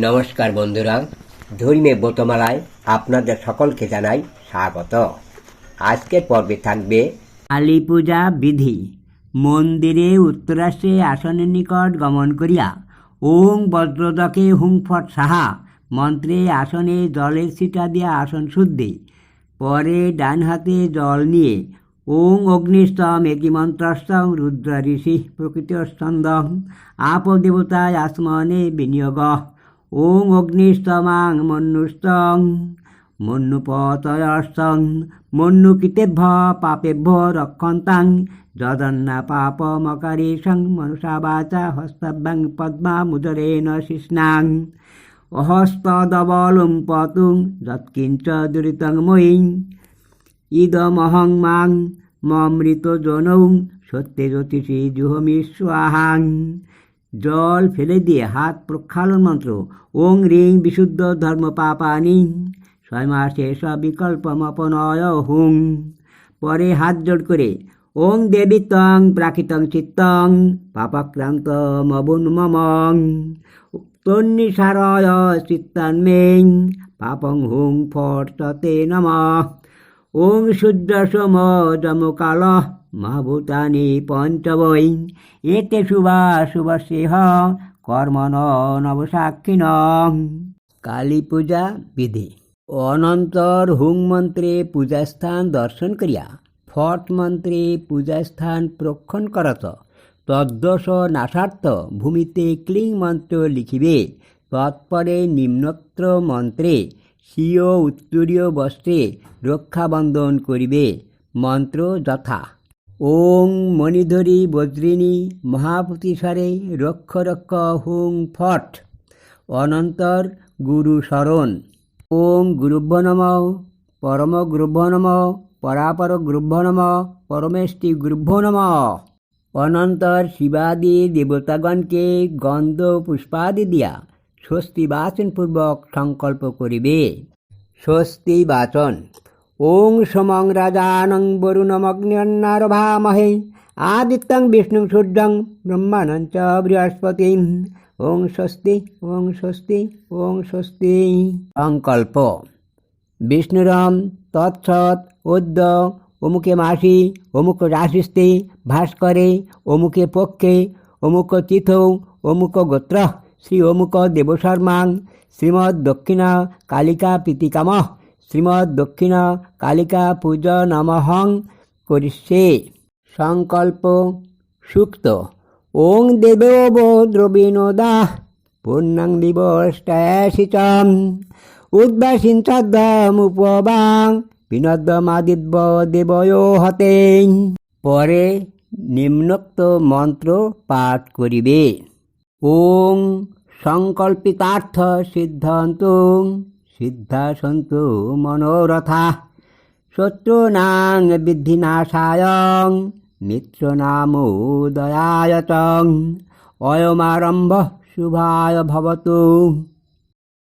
নমস্কার বন্ধুরা ধর্মীয় ব্রতমালায় আপনাদের সকলকে জানাই স্বাগত। আজকের পর্বে থাকবে কালী পূজা বিধি। মন্দিরে উত্তরাশ্রে আসনের নিকট গমন করিয়া ওং বজ্রদকে হুং ফট সাহা মন্ত্রে আসনে জলের ছিটা দিয়া আসন শুদ্ধি। পরে ডান হাতে জল নিয়ে ওং অগ্নিস্তম একি মন্ত্রস্তম রুদ্র ঋষি প্রকৃতিস্তন্দম আপ দেবতায় আসমনে বিনিয়োগ ওং অগ্নিস্তমাং মন্যুস্তং মন্যুপতয়স্তং মন্যুকৃতেভ্য পাপেভ্য রক্ষন্তাং, যদন্না পাপমকারেশং মনুষা বাচা হস্তভ্যং পদ্মামুদরেণ শিষ্ণাং। অহস্তদবলুম পতুং যৎকিঞ্চ দুরিতং ময়ী। ইদমহং মাং মমৃত জনৌ সত্যে জ্যোতিষী জুহমি স্বাহাং জল ফেলে দিয়ে হাত প্রক্ষালন মন্ত্র। ওং রিং বিশুদ্ধ ধর্ম পাপানি। ছয় মাসে সবিকল্প মপনয় হুং। পরে হাত জোড় করে, ওং দেবী তং প্রাকৃতং চিত্তং পাপাক্রান্ত মবুন মমং। তন্নিসারয় চিত্তান্মেং পাপং হুং ফর্ততে নমঃ। ওং সূর্য সোম যমকাল মহাভূতানি পঞ্চবৈ। এতে শুভা শুভসেহ কর্মণ নবসাক্ষিণ কালী পূজা বিধি। অনন্তর হুং মন্ত্রে পূজাস্থান দর্শন করিয়া, ফট মন্ত্রে পূজাস্থান প্রক্ষণ করত। তদ্দশ নাসার্থ ভূমিতে ক্লিং মন্ত্র লিখিবে। তৎপরে নিম্নোক্ত মন্ত্রে স্বীয় উত্তরীয় বস্ত্রে রক্ষাবন্ধন করিবে। মন্ত্র যথা। ওং মণিধরী বজ্রিণী মহাপুতিস্বরে রক্ষ রক্ষ হুং ফট। অনন্তর গুরু শরণ। ওং গুরুভ্য নম। পরম গুরুভ্য নম। পরাপর গুরুভ্য নম। পরমেষ্টি গুরুভ্য নম। অনন্তর শিবাদি দেবতাগণকে গন্ধ পুষ্পাদি দিয়া স্বস্তি বাচনপূর্বক সংকল্প করিবে। স্বস্তি বাচন। ওং সমং রাজানং বরুণমগ্ন্যন্নারভামহে আদিত্যং বিষ্ণু সূর্যং ব্রহ্মাণং চ বৃহস্পতি ওং স্বস্তি ওং স্বস্তি ওং স্বস্তি সংকল্প বিষ্ণুরম তৎসৎ উদ্য অমুকে মাসি অমুক রাশিস্তে ভাস্করে অমুকে পক্ষে অমুক তিথৌ অমুক গোত্র শ্রী অমুক দেবশর্মাং শ্রীমৎ দক্ষিণা কালিকা প্রীতিকাম শ্রীমৎ দক্ষিণা কালিকা পূজ নমহং করিষ্যে। সংকল্প সুক্ত। ওং দেব দ্রবীণোদা পূর্ণাং দিবষ্টায়াসি চ উদ্বাসীন শ্রদ্ধামুপবাং বিনদ্যমাদিব্য দেবয় হতে পরে নিম্নোক্ত মন্ত্র পাঠ করিবে। ওং সংকল্পিতার্থ সিদ্ধান্ত সিদ্ধাসন্তু মনোরথা। শত্রুনাং মিত্র নাম দয়ায়ং অয়মারম্ভ শুভায় ভবতু।